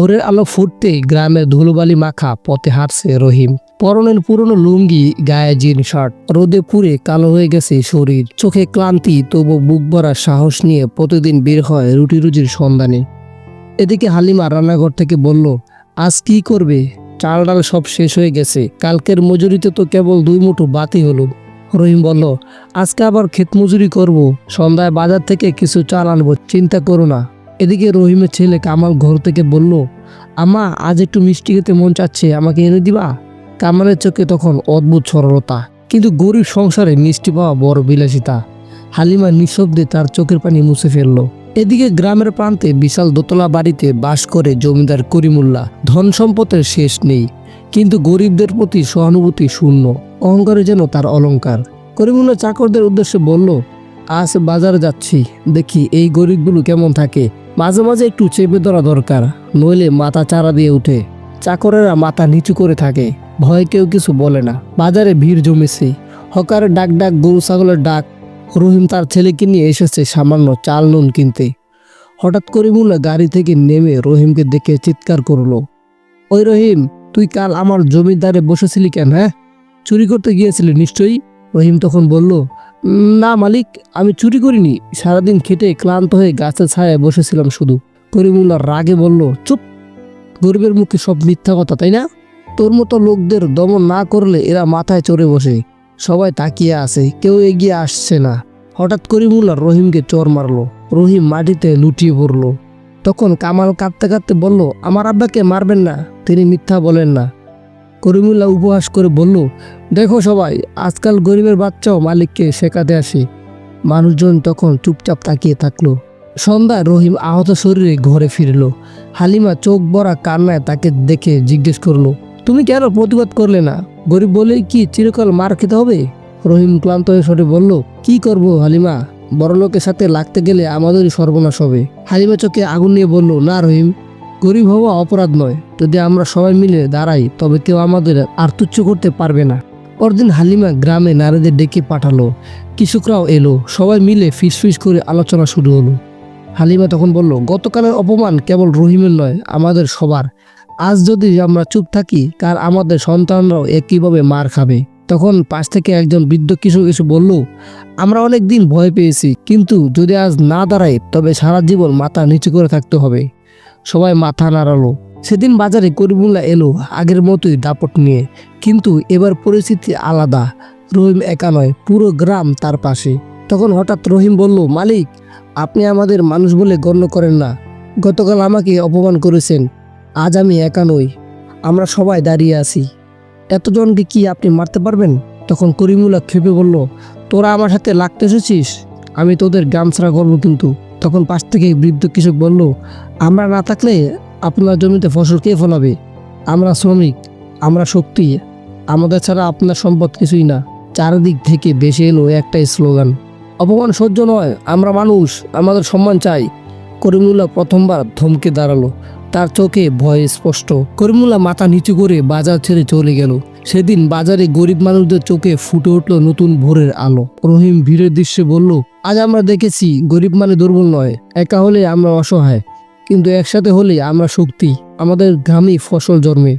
ভোরের আলো ফুটতে গ্রামের ধুলোবালি মাখা পথে হাঁটছে রহিম। পরনের পুরনো লুঙ্গি, গায়ে জিন শার্ট, রোদে পুড়ে কালো হয়ে গেছে শরীর। চোখে ক্লান্তি, তবু বুক ভরা সাহস নিয়ে প্রতিদিন বের হয় রুটি রুজির সন্ধানে। এদিকে হালিমা রান্নাঘর থেকে বলল, আজ কি করবে? চাল ডাল সব শেষ হয়ে গেছে। কালকের মজুরিতে তো কেবল দুই মুঠো বাতি হলো। রহিম বলল, আজকে আবার ক্ষেত মজুরি করব। সন্ধ্যায় বাজার থেকে কিছু চাল আনব, চিন্তা করো না। এদিকে রহিমের ছেলে কামাল ঘর থেকে বলল, আমা, আজ একটু মিষ্টি খেতে মন চাচ্ছে, আমাকে এনে দিবা? কামালের চোখে তখন অদ্ভুত সরলতা, কিন্তু গরিব সংসারে মিষ্টি পাওয়া বড় বিলাসিতা। হালিমা নিঃশব্দে তার চোখের পানি মুছে ফেলল। এদিকে গ্রামের প্রান্তে বিশাল দোতলা বাড়িতে বাস করে জমিদার করিমুল্লা ধন সম্পদের শেষ নেই, কিন্তু গরিবদের প্রতি সহানুভূতি শূন্য, অহংকারে যেন তার অলংকার। করিমুল্লাহ চাকরদের উদ্দেশ্যে বলল, আজ বাজারে যাচ্ছি, দেখি এই গরিবগুলো কেমন থাকে। মাঝে মাঝে একটু চেপে ধরা দরকার, নইলে মাথা চারা দিয়ে উঠে। চাকরেরা মাথা নিচু করে থাকে, ভয় কেউ কিছু বলে না। বাজারে ভিড় জমেছে হকারের ডাক ডাক গরু ছাগলের ডাক। রহিম তার ছেলেকে নিয়ে এসেছে সামান্য চাল নুন কিনতে। হঠাৎ করিমুল্লা গাড়ি থেকে নেমে রহিমকে দেখে চিৎকার করল। ওই রহিম, তুই কাল আমার জমিদারে বসেছিলি কেন হ্যাঁ? চুরি করতে গিয়েছিলি নিশ্চয়ই? রহিম তখন বলল না, মালিক, আমি চুরি করিনি। সারাদিন খেটে ক্লান্ত হয়ে গাছের ছায়ায় বসেছিলাম শুধু। করিমুল্লাহ রাগে বলল, চুপ। গরিবের মুখে সব মিথ্যা কথা, তাই না? তোর মতো লোকদের দমন না করলে এরা মাথায় চড়ে বসে। সবাই তাকিয়ে আছে, কেউ এগিয়ে আসছে না। হঠাৎ করিমুল্লাহ রহিমকে চর মারলো। রহিম মাটিতে লুটিয়ে পড়ল। তখন কামাল কাঁদতে কাঁদতে বলল, আমার আব্বাকে মারবেন না, তিনি মিথ্যা বলেন না। করিমুল্লাহ উপহাস করে বলল, দেখো সবাই, আজকাল গরিবের বাচ্চাও মালিককে শেখাতে আসে। মানুষজন তখন চুপচাপ তাকিয়ে থাকল। সন্ধ্যায় রহিম আহত শরীরে ঘরে ফিরল। হালিমা চোখ ভরা কান্নায় তাকে দেখে জিজ্ঞেস করল, তুমি কেন প্রতিবাদ করলে না? গরিব বলেই কি চিরকাল মার খেতে হবে? রহিম ক্লান্ত হয়ে সরে বলল, কি করব হালিমা? বড়লোকের সাথে লাগতে গেলে আমাদেরই সর্বনাশ হবে। হালিমা চোখে আগুন নিয়ে বলল, না রহিম গরিব হওয়া অপরাধ নয়। যদি আমরা সবাই মিলে দাঁড়াই, তবে কেউ আমাদের আর তুচ্ছ করতে পারবে না। পরদিন হালিমা গ্রামে নারীদের ডেকে পাঠালো। কৃষকরাও এলো। সবাই মিলে ফিস ফিস করে আলোচনা শুরু হলো। হালিমা তখন বলল, গতকালের অপমান কেবল রহিমের নয়, আমাদের সবার। আজ যদি আমরা চুপ থাকি, কার আমাদের সন্তানরাও একইভাবে মার খাবে? তখন পাশ থেকে একজন বৃদ্ধ কৃষক এসে বলল, আমরা অনেক দিন ভয় পেয়েছি, কিন্তু যদি আজ না দাঁড়াই, তবে সারা জীবন মাথা নিচু করে থাকতে হবে। সবাই মাথা নাড়ালো। সেদিন বাজারে করিমুল্লা এলো আগের মতোই দাপট নিয়ে। কিন্তু এবার পরিস্থিতি আলাদা। রহিম একা নয়, পুরো গ্রাম তার পাশে। তখন হঠাৎ রহিম বলল, মালিক, আপনি আমাদের মানুষ বলে গণ্য করেন না। গতকাল আমাকে অপমান করেছেন। আজ আমি একা নই। আমরা সবাই দাঁড়িয়ে আছি। এতজনকে কি আপনি মারতে পারবেন? তখন করিমুল্লা ক্ষেপে বলল, তোরা আমার সাথে লাগতে এসেছিস? আমি তোদের গ্রাম ছাড়া করব কিন্তু। তখন পাশ থেকে বৃদ্ধ কৃষক বলল, আমরা না থাকলে আপনার জমিতে ফসল কে ফলাবে? আমরা শ্রমিক, আমরা শক্তি, আমাদের ছাড়া আপনার সম্পদ কিছুই না। চারিদিক থেকে বেশি এলো একটাই স্লোগান। অপমান সহ্য নয়, আমরা মানুষ, আমাদের সম্মান চাই। করিমুল্লাহ প্রথমবার ধমকে দাঁড়াল। তার চোখে ভয় স্পষ্ট। করিমুল্লাহ মাথা নিচু করে বাজার ছেড়ে চলে গেল। সেদিন বাজারে গরিব মানুষদের চোখে ফুটে উঠল নতুন ভোরের আলো। রহিম ভিড়ের দৃশ্যে বলল, আজ আমরা দেখেছি গরিব মানে দুর্বল নয়, একা হলে আমরা অসহায়। কিন্তু একসাথে হলে আমরা শক্তি। আমাদের গ্রামে ফসল জন্মে।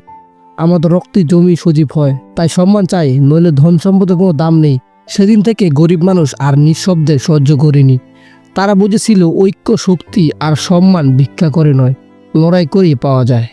আমাদের রক্তে জমি সজীব হয়। তাই সম্মান চাই, নইলে ধন সম্পদের কোনো দাম নেই। সেদিন থেকে গরিব মানুষ আর নিঃশব্দে সহ্য করেনি। তারা বুঝেছিল ঐক্য, শক্তি আর সম্মান ভিক্ষা করে নয়, লড়াই করেই পাওয়া যায়।